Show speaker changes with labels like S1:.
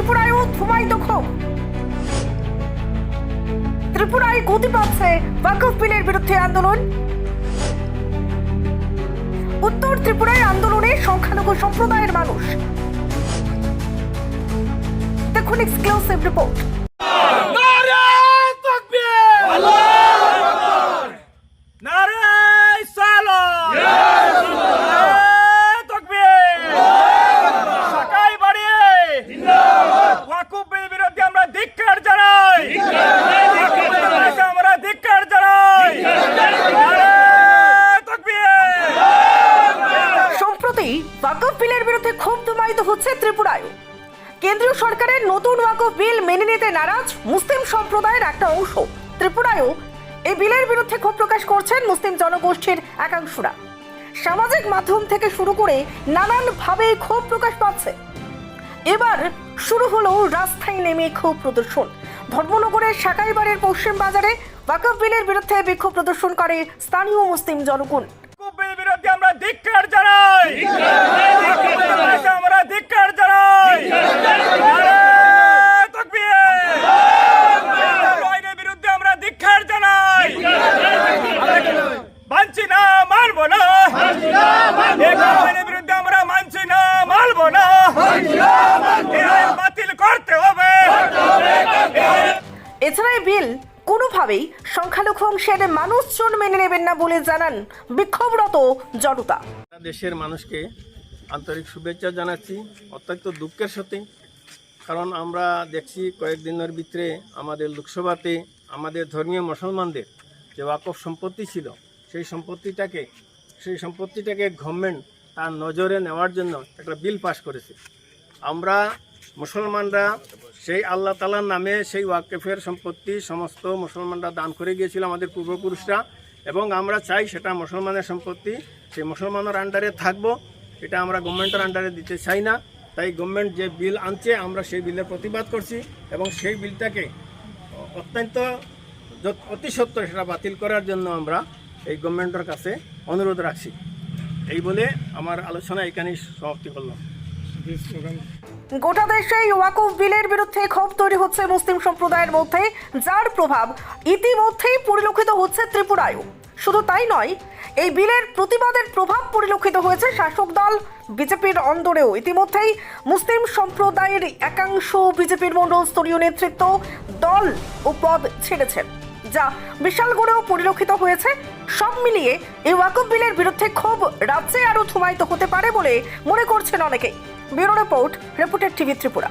S1: ত্রিপুরায়ও ধুমায়িত ক্ষোভ ত্রিপুরায় গতি পাচ্ছে ওয়াকফ বিলের বিরুদ্ধে আন্দোলন। উত্তর ত্রিপুরায় আন্দোলনে সংখ্যালঘু সম্প্রদায়ের মানুষ। দেখুন এক্সক্লুসিভ রিপোর্ট হচ্ছে ত্রিপুরায় কেন্দ্রীয় সরকারের নতুন ওয়াকফ বিল মেনে নিতে নারাজ মুসলিম সম্প্রদায়ের একটা অংশ। ত্রিপুরায়ও এই বিলের বিরুদ্ধে ক্ষোভ প্রকাশ করছেন মুসলিম জনগোষ্ঠীর একাংশরা। সামাজিক মাধ্যম থেকে শুরু করে নানানভাবে ক্ষোভ প্রকাশ পাচ্ছে। এবার শুরু হলো রাস্তায় নেমে ক্ষোভ প্রদর্শন। ধর্মনগরের সাকাইবাড়ির পশ্চিম বাজারে ওয়াকফ বিলের বিরুদ্ধে বিক্ষোভ প্রদর্শন করে স্থানীয় মুসলিম জনগণ।
S2: বিরুদ্ধে আমরা ধিক্কার জানাই ওয়াকুবের বিরুদ্ধে আমরা ধিক্কার জানাই নারে তাকবীর আইনের বিরুদ্ধে আমরা ধিক্কার জানাই মানছি না মানবো না এই আইনের বিরুদ্ধে আমরা মানছি না মানবো না এই আইন
S1: এছাড়া বিল কোনোভাবেই সংখ্যালঘু অংশের মানুষজন মেনে নেবেন না বলে জানান বিক্ষোভরত জনতা।
S3: দেশের মানুষকে আন্তরিক শুভেচ্ছা জানাচ্ছি, অত্যন্ত দুঃখের সাথে। কারণ আমরা দেখছি কয়েকদিনের ভিতরে আমাদের লোকসভাতে আমাদের ধর্মীয় মুসলমানদের যে ওয়াকফ সম্পত্তি ছিল, সেই সম্পত্তিটাকে সেই সম্পত্তিটাকে গভর্নমেন্ট তার নজরে নেওয়ার জন্য একটা বিল পাশ করেছে। আমরা মুসলমানরা সেই আল্লাহ তালার নামে সেই ওয়াকেফের সম্পত্তি সমস্ত মুসলমানরা দান করে গিয়েছিল আমাদের পূর্বপুরুষরা এবং আমরা চাই সেটা মুসলমানের সম্পত্তি, সেই মুসলমানের আন্ডারে থাকব। এটা আমরা গভর্নমেন্টের আন্ডারে দিতে চাই না। তাই গভর্নমেন্ট যে বিল আনছে, আমরা সেই বিলের প্রতিবাদ করছি এবং সেই বিলটাকে অত্যন্ত অতি সত্বর সেটা বাতিল করার জন্য আমরা এই গভর্নমেন্টের কাছে অনুরোধ রাখছি। এই বলে আমার আলোচনা এখানেই সমাপ্তি করলাম।
S1: গোটা দেশে ওয়াকফ বিলের বিরুদ্ধে ক্ষোভ তৈরি হচ্ছে মুসলিম সম্প্রদায়ের মধ্যে, যার প্রভাব ইতিমধ্যেই পরিলক্ষিত হচ্ছে ত্রিপুরায়ও। শুধু তাই নয়, এই বিলের প্রতিবাদের প্রভাব পরিলক্ষিত হয়েছে শাসক দল বিজেপির অন্দরেও। ইতিমধ্যেই মুসলিম সম্প্রদায়ের একাংশ বিজেপির মণ্ডল স্তরীয় নেতৃত্ব দল ও পদ ছেড়েছেন, যা বিশাল গড়েও পরিলক্ষিত হয়েছে। সব মিলিয়ে এই ওয়াকফ বিলের বিরুদ্ধে ক্ষোভ রাজ্যে আরও থুমায়িত হতে পারে বলে মনে করছেন অনেকেই। Bureau report reporter TV Tripura.